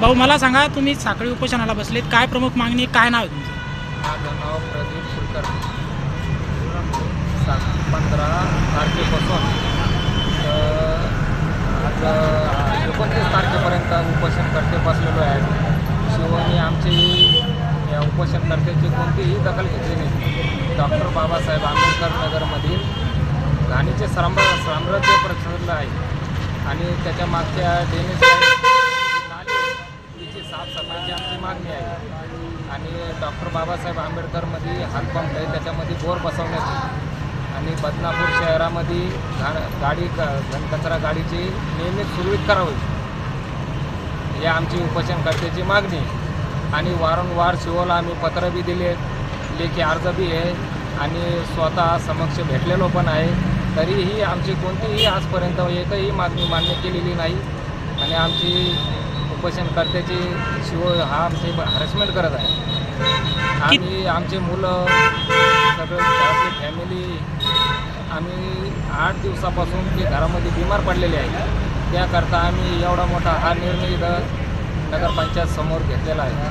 भाऊ मला सांगा तुम्ही साखळी उपोषणाला बसलेत. काय प्रमुख मागणी काय नाव आहे तुमचं? माझं नाव प्रदीप कुलकर्णी सात पंधरा तारखेपासून. तर आज अ, एकोणतीस तारखेपर्यंत उपोषणकर्ते बसलेलो आहे शिवानी आमची या उपोषणकर्त्याची कोणतीही दखल घेतली नाही. डॉक्टर बाबासाहेब आंबेडकर नगरमधील घाणीचे साम्र साम्राज्य प्रसरलं आहे. आणि त्याच्या मागच्या डेनिस मागणी आहे. आणि डॉक्टर बाबासाहेब आंबेडकरमध्ये हातपंप आहे त्याच्यामध्ये बोर बसवण्याची. आणि बदनापूर शहरामध्ये घा गाडी क घनकचरा गाडीची नियमित सुरळीत करावी. या आमची उपोषणकर्त्याची मागणी आहे. आणि वारंवार शिवला आम्ही पत्र बी दिले लेखी अर्ज बी आहे. आणि स्वतः समक्ष भेटलेलो पण आहे. तरीही आमची कोणतीही आजपर्यंत एकही मागणी मान्य केलेली नाही. आणि आमची उपोषणकर्त्याची शिव हा आमची हॅरेसमेंट करत आहे. आम्ही आमचे मुलं सगळं घरातली फॅमिली आम्ही आठ दिवसापासून ते घरामध्ये बिमार पडलेले आहे त्याकरता आम्ही एवढा मोठा हा निर्णय नगरपंचायत समोर घेतलेला आहे.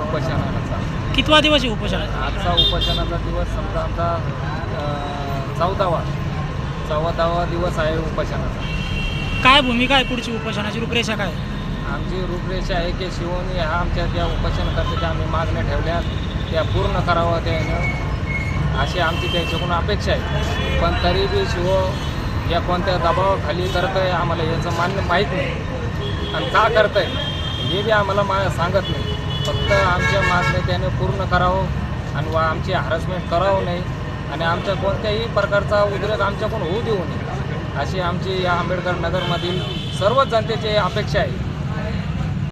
उपोषणाचा कितवा दिवस आहे उपोषण? आजचा उपोषणाचा दिवस समजा आमचा चौदावा. चौदावा दिवस आहे उपोषणाचा. काय भूमिका आहे पुढची उपोषणाची? रूपरेषा काय? आहे? आमची रूपरेषा आहे की शिवनी ह्या आमच्या त्या उपोषणकर्त्याच्या आम्ही मागण्या ठेवल्या त्या पूर्ण करावं त्यानं. अशी आमची त्याच्याकडून अपेक्षा आहे. पण तरी बी शिव या कोणत्या दबावाखाली करत आहे आम्हाला याचं मान्य माहीत नाही. आणि का करत आहे हे बी आम्हाला मा सांगत नाही. फक्त आमच्या मागण्या त्याने पूर्ण करावं आणि वा आमची हरसमेंट करावं नाही. आणि आमच्या कोणत्याही प्रकारचा उद्रेक आमच्याकडून होऊ देऊ नये. अशी आमची या आंबेडकर नगरमधील सर्वच जनतेची अपेक्षा आहे.